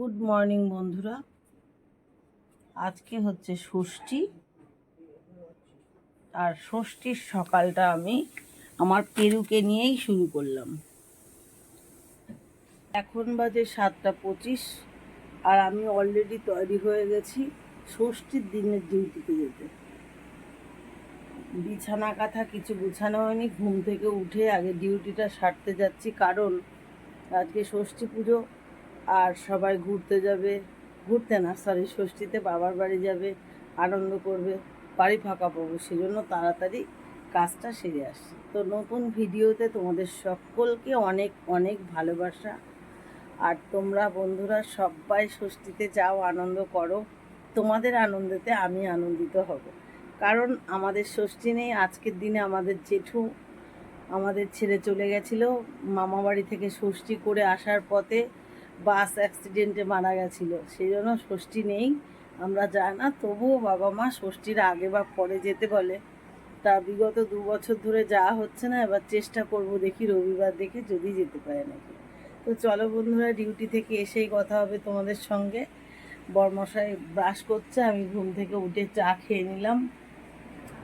Good morning বন্ধুরা। আজকে হচ্ছে ষষ্ঠী। আর ষষ্ঠীর সকালটা আমি আমার পেরুকে নিয়েই শুরু করলাম। এখন বাজে সাতটা পঁচিশ আর আমি অলরেডি তৈরি হয়ে গেছি ষষ্ঠীর দিনের ডিউটিতে যেতে। বিছানা কাঁথা কিছু গুছানো হয়নি, ঘুম থেকে উঠে আগে ডিউটিটা সারতে যাচ্ছি। কারণ আজকে ষষ্ঠী পুজো আর সবাই ঘুরতে যাবে। ঘুরতে না সরি ষষ্ঠীতে বাবার বাড়ি যাবে, আনন্দ করবে, বাড়ি ফাঁকা পাবো সেজন্য তাড়াতাড়ি কাজটা সেরে আসছে তো নতুন ভিডিওতে তোমাদের সকলকে অনেক অনেক ভালোবাসা। আর তোমরা বন্ধুরা সবাই ষষ্ঠীতে যাও, আনন্দ করো। তোমাদের আনন্দেতে আমি আনন্দিত হব। কারণ আমাদের ষষ্ঠী নেই, আজকের দিনে আমাদের জেঠু, আমাদের ছেড়ে চলে গেছিল। মামা বাড়ি থেকে ষষ্ঠী করে আসার পথে বাস অ্যাক্সিডেন্টে মারা গেছিল। সেই জন্য ষষ্ঠী নেই। আমরা যাই না, তবুও বাবা মা ষষ্ঠীর আগে বা পরে যেতে বলে। তা বিগত দু বছর ধরে যাওয়া হচ্ছে না, এবার চেষ্টা করব দেখি রবিবার দেখে যদি যেতে পারে নাকি। তো চলো বন্ধুরা, ডিউটি থেকে এসেই কথা হবে তোমাদের সঙ্গে। বরমশাই ব্রাশ করছে, আমি ঘুম থেকে উঠে চা খেয়ে নিলাম।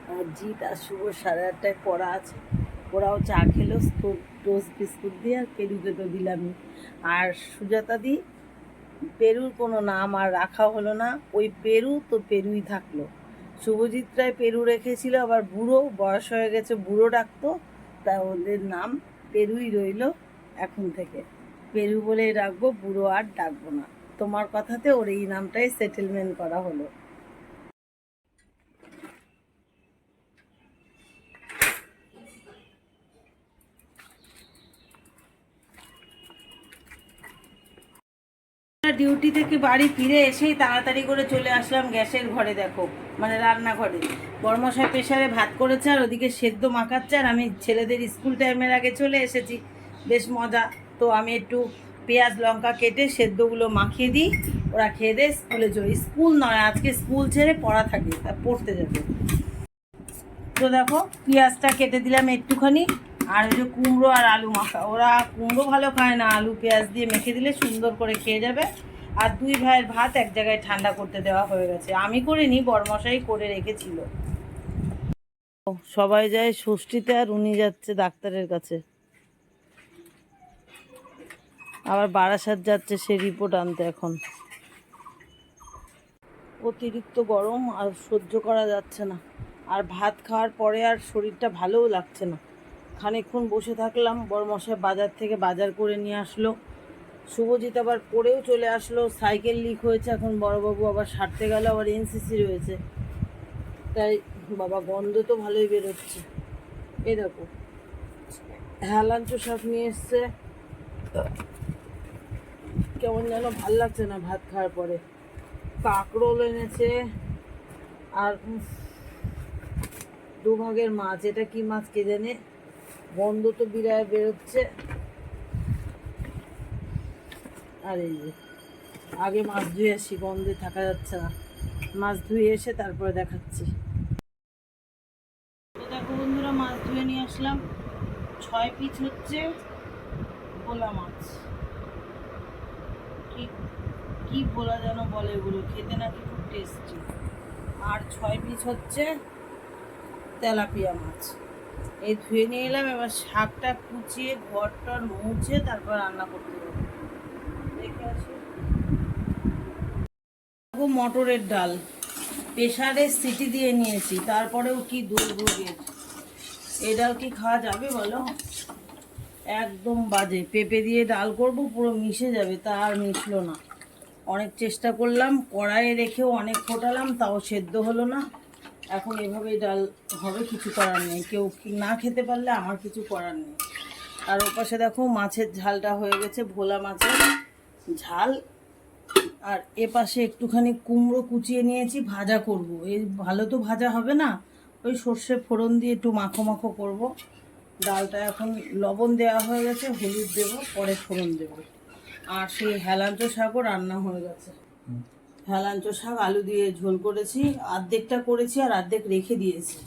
আর জিৎ আর শুভ সাড়ে আটটায় পড়া আছে। ওরাও চা খেলো টোস্ট, বিস্কুট দিয়ে আর পেরুকে তো দিলামই। আর সুজাতা দি, পেরুর কোনো নাম আর রাখা হলো না। ওই পেরু তো পেরুই থাকল। শুভজিৎ রায় পেরু রেখেছিল, আবার বুড়ো, বয়স হয়ে গেছে, বুড়ো ডাকতো, তা ওদের নাম পেরুই রইল এখন থেকে। পেরু বলেই রাখব বুড়ো আর ডাকবো না। তোমার কথাতে ওর এই নামটাই সেটেলমেন্ট করা হলো। ডিউটি থেকে বাড়ি ফিরে এসেই তাড়াতাড়ি করে চলে আসলাম গ্যাসের ঘরে, দেখো। মানে রান্নাঘরে। বর্মশাই প্রেশারে ভাত করেছে আর ওদিকে সেদ্ধ মাখাচ্ছে আর আমি ছেলেদের স্কুল টাইমের আগে চলে এসেছি। বেশ মজা। তো আমি একটু পেঁয়াজ, লঙ্কা কেটে সেদ্ধগুলো মাখিয়ে দিই। ওরা খেয়ে দেয় স্কুলে চলে স্কুল নয়, আজকে স্কুল ছেড়ে পড়া থাকে। তা পড়তে যাবে। তো দেখো, পেঁয়াজটা কেটে দিলাম একটুখানি। আর ওই যে কুমড়ো আর আলু মাখা। ওরা কুমড়ো ভালো খায় না। আলু, পেঁয়াজ দিয়ে মেখে দিলে সুন্দর করে খেয়ে যাবে। আর দুই ভাইয়ের ভাত এক জায়গায় ঠান্ডা করতে দেওয়া হয়ে গেছে। আমি করিনি, বরমশাই করে রেখেছিল। সবাই যায় ষষ্ঠীতে আর উনি যাচ্ছে ডাক্তারের কাছে। আবার বারাসাত যাচ্ছে সে রিপোর্ট আনতে এখন। অতিরিক্ত গরম আর সহ্য করা যাচ্ছে না। আর ভাত খাওয়ার পরে আর শরীরটা ভালোও লাগছে না। খানিকক্ষণ বসে থাকলাম বড়মশাই বাজার থেকে বাজার করে নিয়ে আসলো। শুভজিৎ আবার পড়েও চলে আসলো, সাইকেল লিক হয়েছে, এখন বড়বাবু আবার সারতে গেল, আবার এনসিসি রয়েছে। তাই বাবা গন্ধ তো ভালোই বেরোচ্ছে। এই দেখো, হেলাঞ্চ শাক নিয়ে এসছে। কেমন যেন ভালো লাগছে না ভাত খাওয়ার পরে। কাঁকরোল এনেছে, আর দুভাগের মাছ, এটা কি মাছ কে জানে? গন্ধ তো বিরায় বেরোচ্ছে। আর এই যে, আগে মাছ ধুয়ে আসি, গন্ধে থাকা যাচ্ছে না। মাছ ধুয়ে এসে তারপরে দেখাচ্ছি। দেখো বন্ধুরা, মাছ ধুয়ে নিয়ে আসলাম। ছয় পিস হচ্ছে ভোলা মাছ। কি কি ভোলা যেন বলে এগুলো, খেতে নাকি খুব টেস্টি আর ছয় পিস হচ্ছে তেলাপিয়া মাছ। এই ধুয়ে নিয়ে এলাম, এবার শাকটা কুচিয়ে ঘরটার মুছে তারপর রান্না করতে হবে দেখে আসি দেখো মটরের ডাল। প্রেশারে সিটি দিয়ে নিয়েছি, তারপরেও কি দুর্ভোগের এই ডাল কি খাওয়া যাবে বলো? একদম বাজে। পেঁপে দিয়ে ডাল করব, পুরো মিশে যাবে, তা আর মিশলো না। অনেক চেষ্টা করলাম, কড়াইয়ে রেখেও অনেক ফোটালাম, তাও সেদ্ধ হলো না। এখন এভাবেই ডাল হবে, কিছু করার নেই। কেউ না খেতে পারলে আমার কিছু করার নেই। আর ওপাশে দেখো, মাছের ঝালটা হয়ে গেছে, ভোলা মাছের ঝাল। আর এ পাশে একটুখানি কুমড়ো কুচিয়ে নিয়েছি ভাজা করব। এই ভালো তো ভাজা হবে না ওই সর্ষে ফোড়ন দিয়ে একটু মাখো মাখো করব। ডালটা এখন লবণ দেওয়া হয়ে গেছে হলুদ দেব পরে ফোড়ন দেব। আর সেই হেলাঞ্চ শাকও রান্না হয়ে গেছে। হেলাঞ্চ শাক আলু দিয়ে ঝোল করেছি অর্ধেকটা করেছি আর অর্ধেক রেখে দিয়েছি।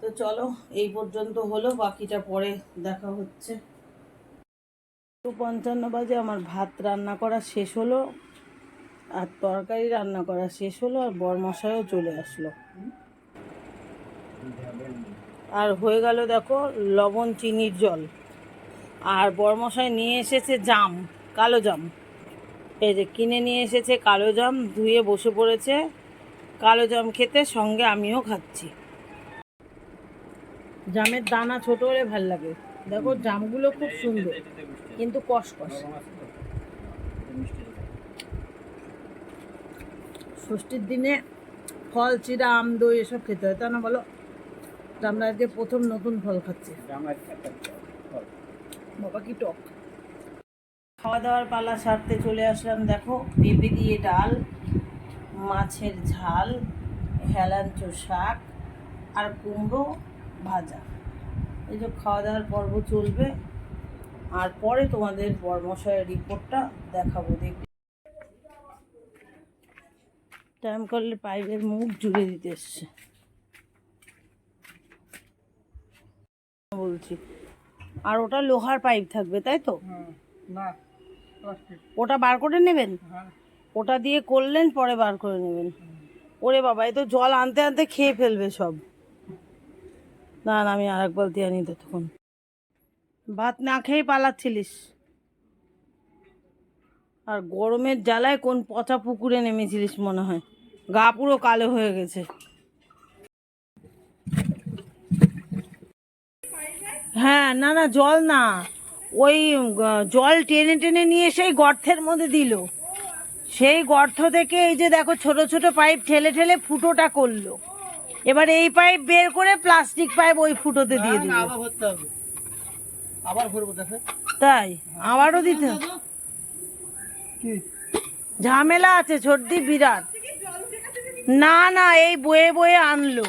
তো চলো এই পর্যন্ত হলো বাকিটা পরে দেখা হচ্ছে। পঞ্চান্ন বাজে আমার ভাত রান্না করা শেষ হলো। আর তরকারি রান্না করা শেষ হলো আর বরমশাইও চলে আসলো। আর হয়ে গেল দেখো লবণ, চিনির জল। আর বরমশাই নিয়ে এসেছে জাম, কালো জাম। এই যে কিনে নিয়ে এসেছে কালো জাম, ধুয়ে বসে পড়েছে। কালো জাম খেতে সঙ্গে আমিও খাচ্ছি। জামের দানা ছোট হলে ভালো লাগে। দেখো জামগুলো খুব সুন্দর, কিন্তু কষ কষ ষষ্ঠীর দিনে ফল চিরা আম দই এসব খেতে হয়। তা না বলো আমরা আজকে প্রথম নতুন ফল খাচ্ছি। বাবা কি টক। খাওয়া দাওয়ার পালা সারতে চলে আসলাম দেখো পেঁপে দিয়ে ডাল মাছের ঝাল হেলাঞ্চো শাক আর কুমড়ো ভাজা। এই যে খাওয়া দাওয়ার পর্ব চলবে আর পরে তোমাদের বর্মশয়ের রিপোর্টটা দেখাবো দেখবে টাইম করলে পাইপের মুখ জুড়ে দিতে এসছে। বলছি আর ওটা লোহার পাইপ থাকবে তাই তো? না ওটা বার করে নেবেন? হ্যাঁ। ওটা দিয়ে করলেন পরে বার করে নেবেন। ওরে বাবা এই তো জল আনতে আনতে খেয়ে ফেলবে সব। না না আমি আর এক বালতি আনি ততক্ষণ। ভাত না খেয়ে পালাচ্ছিলিস? আর গরমের জ্বালায় কোন পচা পুকুরে নেমেছিলিস মনে হয়? গা পুরো কালো হয়ে গেছে। হ্যাঁ না না জল না। ওই জল টেনে টেনে নিয়ে সেই গর্তের মধ্যে দিল। সেই গর্ত থেকে এই যে দেখো ছোট ছোট পাইপ ঠেলে ঠেলে ফুটোটা করল। এবার এই পাইপ বের করে প্লাস্টিক পাইপ ওই ফুটোতে দিয়ে দিল। তাই? আবারও দিতে ঝামেলা আছে সর্দি বিরাট। না না এই বয়ে বয়ে আনলো।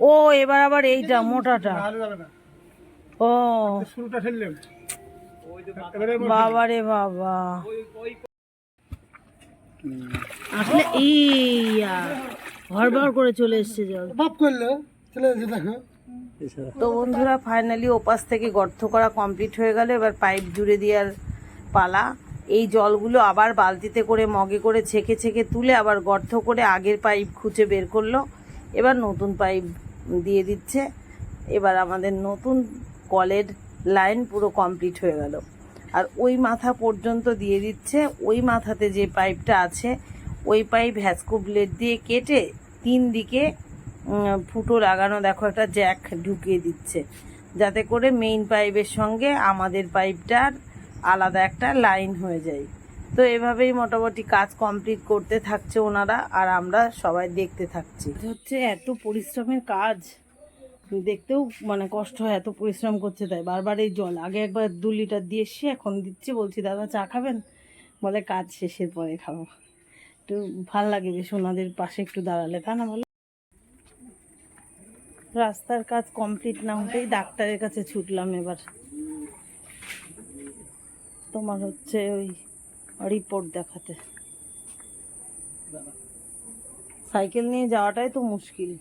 ও এবার আবার এইটা মোটাটা। ও। শুরুটা বাবা। রে বাবা আসলে ইয়া ভরভর করে চলে এসছে জল। বাপ করলে চলে এসে দেখো। তো বন্ধুরা ফাইনালি ওপাশ থেকে গর্ত করা কমপ্লিট হয়ে গেল এবার পাইপ জুড়ে দেওয়ার পালা। এই জলগুলো আবার বালতিতে করে মগে করে ছেঁকে ছেঁকে তুলে আবার গর্ত করে আগের পাইপ খুঁচে বের করল। এবার নতুন পাইপ দিয়ে দিচ্ছে। এবার আমাদের নতুন কলের লাইন পুরো কমপ্লিট হয়ে গেল। আর ওই মাথা পর্যন্ত দিয়ে দিচ্ছে। ওই মাথাতে যে পাইপটা আছে, ওই পাইপ হ্যাসকো ব্লেড দিয়ে কেটে তিন দিকে ফুটো লাগানো দেখো একটা জ্যাক ঢুকিয়ে দিচ্ছে। যাতে করে মেইন পাইপের সঙ্গে আমাদের পাইপটার আলাদা একটা লাইন হয়ে যায়। তো এভাবেই মোটামুটি কাজ কমপ্লিট করতে থাকছে ওনারা আর আমরা সবাই দেখতে থাকছি। হচ্ছে এত পরিশ্রমের কাজ। দেখতেও মানে কষ্ট হয়, এত পরিশ্রম করছে তাই। বারবার এই জল। আগে একবার দু লিটার দিয়ে এসে এখন দিচ্ছি, বলছি, দাদা, চা খাবেন? বলে, কাজ শেষের পরে খাব। একটু ভালো লাগে বেশ ওনাদের পাশে একটু দাঁড়ালে, তা না বলো? রাস্তার কাজ কমপ্লিট না হতেই ডাক্তারের কাছে ছুটলাম এবার। তোমার হচ্ছে ওই রিপোর্ট দেখাতে। সাইকেল নিয়ে যাওয়াটাই তো মুশকিল।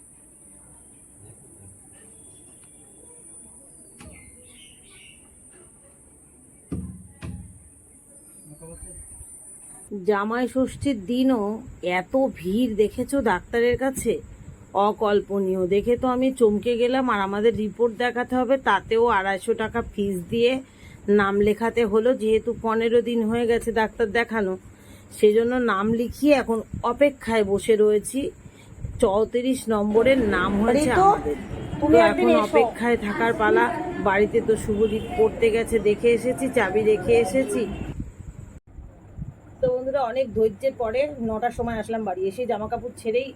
জামাই ষষ্ঠীর দিনও এত ভিড় দেখেছ ডাক্তারের কাছে? অকল্পনীয়। দেখে তো আমি চমকে গেলাম আর আমাদের রিপোর্ট দেখাতে হবে, তাতেও আড়াইশো টাকা ফিস দিয়ে নাম লেখাতে হলো যেহেতু পনেরো দিন হয়ে গেছে ডাক্তার দেখানো। সেজন্য নাম লিখিয়ে এখন অপেক্ষায় বসে রয়েছি। চৌত্রিশ নম্বরের নাম হয়েছে আমাদের। এখন অপেক্ষায় থাকার পালা। বাড়িতে তো শুভজিৎ পড়তে গেছে দেখে এসেছি চাবি রেখে এসেছি। তো বন্ধুরা অনেক ধৈর্যের পরে নটার সময় আসলাম বাড়ি। এসে জামা কাপড় ছেড়েই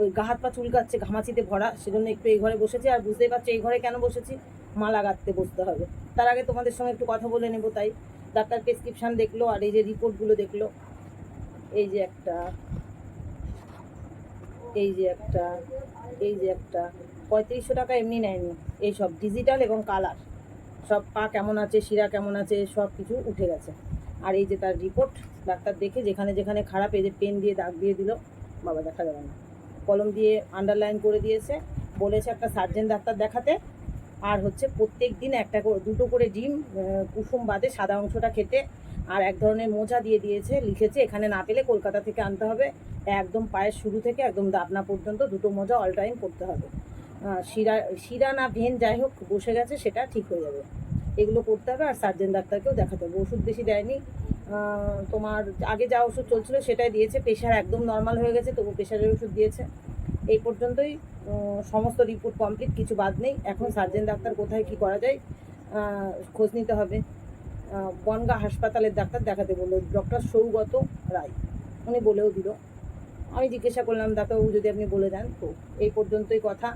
ওই গা হাত পা চুলকাচ্ছে ঘামাচিতে ভরা। সেজন্য একটু এই ঘরে বসেছি। আর বুঝতেই পারছি এই ঘরে কেন বসেছি? মালা গাঁথতে বসতে হবে। তার আগে তোমাদের সঙ্গে একটু কথা বলে নেব তাই। ডাক্তার প্রেসক্রিপশন দেখল আর এই যে রিপোর্টগুলো দেখল। এই যে একটা, এই যে একটা, এই যে একটা। পঁয়ত্রিশশো টাকা এমনি নেয়নি। এই সব ডিজিটাল এবং কালার সব পা কেমন আছে, শিরা কেমন আছে, সব কিছু উঠে গেছে। আর এই যে তার রিপোর্ট ডাক্তার দেখে যেখানে যেখানে খারাপ, এই যে পেন দিয়ে দাগ দিয়ে দিল, বাবা দেখা যাবে না। কলম দিয়ে আন্ডারলাইন করে দিয়েছে। বলেছে একটা সার্জেন ডাক্তার দেখাতে। আর হচ্ছে প্রত্যেক দিন একটা করে, দুটো করে ডিম কুসুম বাদে সাদা অংশটা খেতে। আর এক ধরনের মোজা দিয়ে দিয়েছে, লিখেছে, এখানে না পেলে কলকাতা থেকে আনতে হবে। একদম পায়ের শুরু থেকে একদম দাবনা পর্যন্ত দুটো মোজা অল টাইম করতে হবে। শিরা শিরা না ভেন যাই হোক, বসে গেছে, সেটা ঠিক হয়ে যাবে। এগুলো করতে হবে, আর সার্জেন ডাক্তারকেও দেখাতে হবে। ওষুধ বেশি দেয়নি। তোমার আগে যা ওষুধ চলছিল, সেটাই দিয়েছে। প্রেশার একদম নর্মাল হয়ে গেছে, তবু প্রেশারের ওষুধ দিয়েছে। এই পর্যন্তই সমস্ত রিপোর্ট কমপ্লিট কিছু বাদ নেই। এখন সার্জেন ডাক্তার কোথায়, কি করা যায় খোঁজ নিতে হবে। বনগা হাসপাতালের ডাক্তার দেখাতে বলল, ডক্টর সৌগত রায়। উনি বলেও দিল। আমি জিজ্ঞাসা করলাম, ডাক্তারবাবু, যদি আপনি বলে দেন তো? এই পর্যন্তই কথা।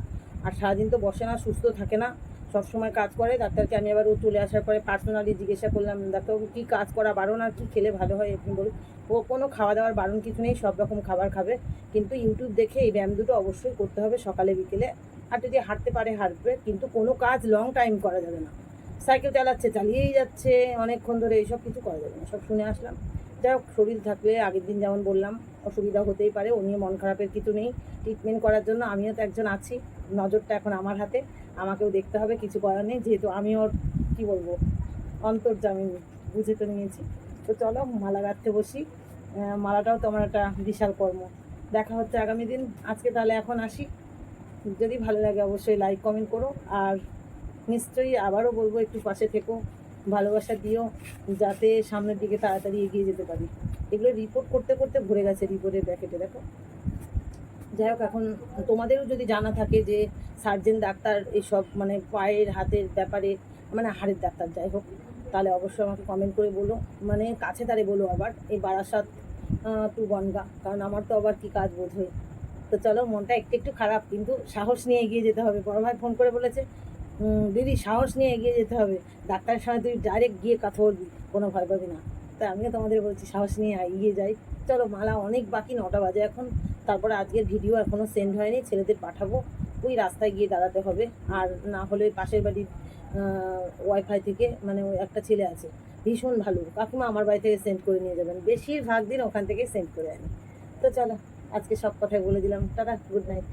আর সারাদিন তো বসে না, সুস্থ থাকে না। সবসময় কাজ করে, ডাক্তারকে আমি আবার ও চলে আসার পরে পার্সোনালি জিজ্ঞাসা করলাম, ডাক্তারবাবু, কী কাজ করা বারণ আর কী খেলে ভালো হয়? আপনি বলুন। ও কোনো খাওয়া দাওয়ার বারণ কিছু নেই, সব রকম খাবার খাবে। কিন্তু ইউটিউব দেখে এই ব্যায়াম দুটো অবশ্যই করতে হবে সকালে, বিকেলে। আর যদি হাঁটতে পারে, হাঁটবে। কিন্তু কোনো কাজ লং টাইম করা যাবে না। সাইকেল চালাচ্ছে, চালিয়েই যাচ্ছে, অনেকক্ষণ ধরে এইসব কিছু করা যাবে না। সব শুনে আসলাম। যাই হোক, শরীর থাকলে আগের দিন যেমন বললাম, অসুবিধা হতেই পারে। ও নিয়ে মন খারাপের কিছু নেই। ট্রিটমেন্ট করার জন্য আমিও তো একজন আছি। নজরটা এখন আমার হাতে। আমাকেও দেখতে হবে, কিছু করার নেই, যেহেতু আমি ওর, কী বলব অন্তর্জামিন বুঝে তো নিয়েছি। তো চলো, মালা গাঁথতে বসি। মালাটাও তোমার একটা বিশাল কর্ম। দেখা হচ্ছে আগামী দিন। আজকে তাহলে এখন আসি। যদি ভালো লাগে অবশ্যই লাইক কমেন্ট করো। আর নিশ্চয়ই আবারও বলব, একটু পাশে থেকো, ভালোবাসা দিও, যাতে সামনের দিকে তাড়াতাড়ি এগিয়ে যেতে পারি। এগুলো রিপোর্ট করতে করতে ভরে গেছে রিপোর্টের প্যাকেটে দেখো। যাই হোক, এখন তোমাদেরও যদি জানা থাকে যে সার্জেন, ডাক্তার এইসব মানে পায়ের, হাতের ব্যাপারে মানে হাড়ের ডাক্তার যাই হোক, তাহলে অবশ্যই আমাকে কমেন্ট করে বলো। মানে কাছে তারে বলো আবার, এই বারাসাত টু বনগা, কারণ আমার তো আবার কি কাজ হয় তো চলো, মনটা একটু একটু খারাপ, কিন্তু সাহস নিয়ে এগিয়ে যেতে হবে। বড় ভাই ফোন করে বলেছে দিদি, সাহস নিয়ে এগিয়ে যেতে হবে। ডাক্তারের সঙ্গে তুই ডাইরেক্ট গিয়ে কথা বলবি, কোনো ভয় পাবি না। তাই আমিও তোমাদের বলছি, সাহস নিয়ে এগিয়ে যাই। চলো, মালা অনেক বাকি, নটা বাজে এখন। তারপরে আজকের ভিডিও এখনও সেন্ড হয়নি, ছেলেদের পাঠাবো। ওই রাস্তায় গিয়ে দাঁড়াতে হবে। আর না হলে পাশের বাড়ির ওয়াইফাই থেকে মানে ওই একটা ছেলে আছে, ভীষণ ভালো। কাকিমা আমার বাড়ি থেকে সেন্ড করে নিয়ে যাবেন। বেশিরভাগ দিন ওখান থেকে সেন্ড করে আনি। তো চলো, আজকে সব কথাই বলে দিলাম। Tata good night